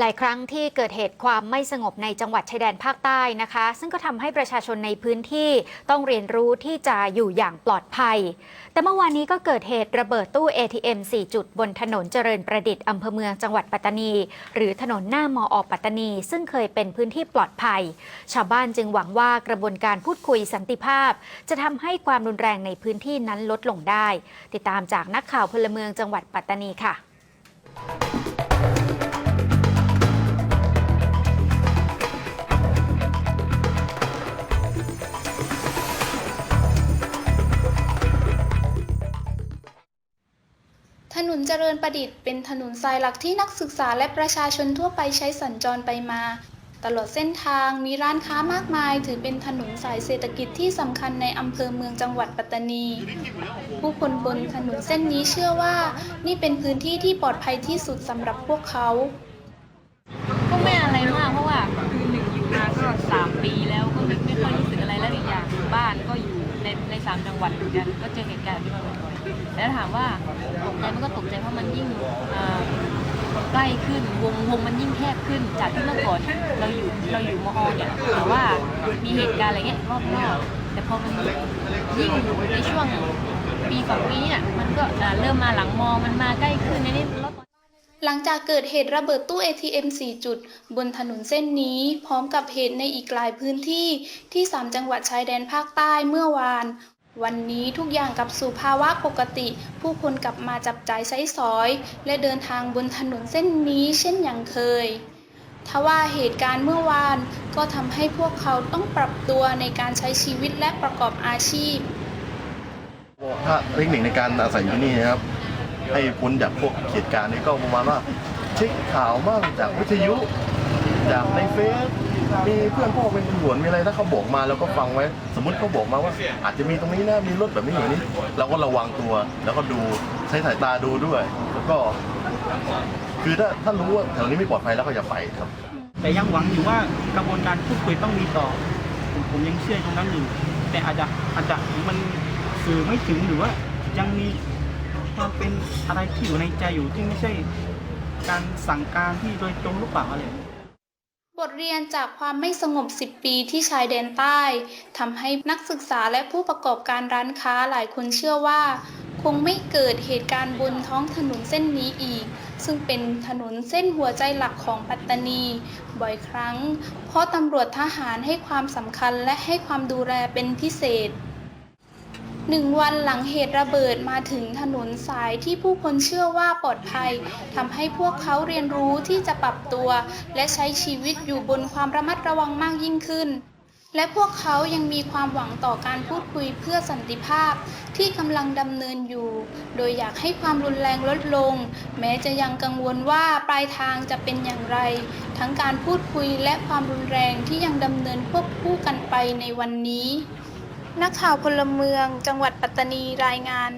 หลายครั้งที่เกิดเหตุความไม่สงบในจังหวัดชายแดนภาคใต้นะคะ ซึ่งก็ทำให้ประชาชนในพื้นที่ต้องเรียนรู้ที่จะอยู่อย่างปลอดภัย แต่เมื่อวานนี้ก็เกิดเหตุระเบิดตู้ ATM 4 จุดบนถนนเจริญประดิษฐ์อำเภอเมืองจังหวัดปัตตานี หรือถนนหน้ามออปัตตานี ซึ่งเคยเป็นพื้นที่ปลอดภัย ชาวบ้านจึงหวังว่ากระบวนการพูดคุยสันติภาพ จะทำให้ความรุนแรงในพื้นที่นั้นลดลงได้ ติดตามจากนักข่าวพลเมืองจังหวัดปัตตานีค่ะ นนเจริญประดิษฐ์เป็นถนนสายหลักที่นักศึกษาและประชาชนทั่วไปใช้สัญจรไปมา ตลอดเส้นทางมีร้านค้ามากมาย ถือเป็นถนนสายเศรษฐกิจที่สำคัญในอำเภอเมืองจังหวัดปัตตานี ผู้คนบนถนนเส้นนี้เชื่อว่า นี่เป็นพื้นที่ที่ปลอดภัยที่สุดสำหรับพวกเขา ก็ไม่อะไรมากเพราะว่าคือหนึ่งอยู่มาก็สามปีแล้วก็ไม่ค่อยรู้สึกอะไรแล้วอีกอย่างบ้านก็อย ในในสามจังหวัดเหมือนกันก็เจอเหตุการณ์ที่มาบ่อยๆแล้วถามว่าตกใจมันก็ตกใจเพราะมันยิ่งอ่าใกล้ขึ้นวงวงมันยิ่งแคบขึ้นจากที่เมื่อก่อนเราอยู่เราอยู่มอเนี่ยหรือว่ามีเหตุการณ์อะไรเงี้ยรอบๆแต่พอมันยิ่งในช่วงปีสองปีเนี่ยมันก็อ่าเริ่มมาหลังมอมันมาใกล้ขึ้นในนี้รถ หลังจากเกิดเหตุระเบิดตู้ ATM 4 จุด บนถนนเส้นนี้พร้อมกับเหตุในอีกหลายพื้นที่ที่ 3 จังหวัดชายแดนภาคใต้เมื่อวาน วันนี้ทุกอย่างกลับสู่ภาวะปกติ ผู้คนกลับมาจับจ่ายใช้สอย และเดินทางบนถนนเส้นนี้เช่นอย่างเคยทว่าเหตุการณ์เมื่อวานก็ทำให้พวกเขาต้องปรับตัวในการใช้ชีวิตและประกอบอาชีพถ้าเทคนิคในการอาศัยอยู่ที่นี่นะครับ ให้พ้นจากพวกเหตุการณ์นี้ก็ประมาณว่าเช็คข่าวบ้างจากวิทยุจากในเฟซมีเพื่อนพ่อเป็นตำรวจมีอะไรถ้าเขาบอกมาแล้วก็ฟังไว้ สมมติเขาบอกมาว่า อาจจะมีตรงนี้นะมีรถแบบนี้อย่างนี้ เราก็ระวังตัว แล้วก็ดูใช้สายตาดูด้วย แล้วก็ คือถ้าถ้ารู้ว่าแถวนี้ไม่ปลอดภัยแล้วก็อย่าไปครับ แต่ยังหวังอยู่ว่ากระบวนการพูดคุยต้องมีต่อ ผมผมยังเชื่อตรงนั้นอยู่แต่อาจจะอาจจะมันสื่อไม่ถึงหรือว่ายังมี ความเป็นอะไรที่อยู่ในใจอยู่ที่ไม่ใช่การสั่งการที่โดยตรงหรือเปล่าอะไรบทเรียนจากความไม่สงบ 10 ปีที่ชายแดนใต้ทำให้นักศึกษาและผู้ประกอบการร้านค้าหลายคนเชื่อว่า คงไม่เกิดเหตุการณ์บนท้องถนนเส้นนี้อีก ซึ่งเป็นถนนเส้นหัวใจหลักของปัตตานี บ่อยครั้ง เพราะตำรวจทหารให้ความสำคัญและให้ความดูแลเป็นพิเศษ หนึ่งวันหลังเหตุระเบิดมาถึงถนนสายที่ผู้คนเชื่อว่าปลอดภัยทำให้พวกเขาเรียนรู้ที่จะปรับตัว และใช้ชีวิตอยู่บนความระมัดระวังมากยิ่งขึ้น และพวกเขายังมีความหวังต่อการพูดคุยเพื่อสันติภาพที่กำลังดำเนินอยู่ โดยอยากให้ความรุนแรงลดลง แม้จะยังกังวลว่าปลายทางจะเป็นอย่างไร ทั้งการพูดคุยและความรุนแรงที่ยังดำเนินควบคู่กันไปในวันนี้ นักข่าวพลเมืองจังหวัดปัตตานีรายงาน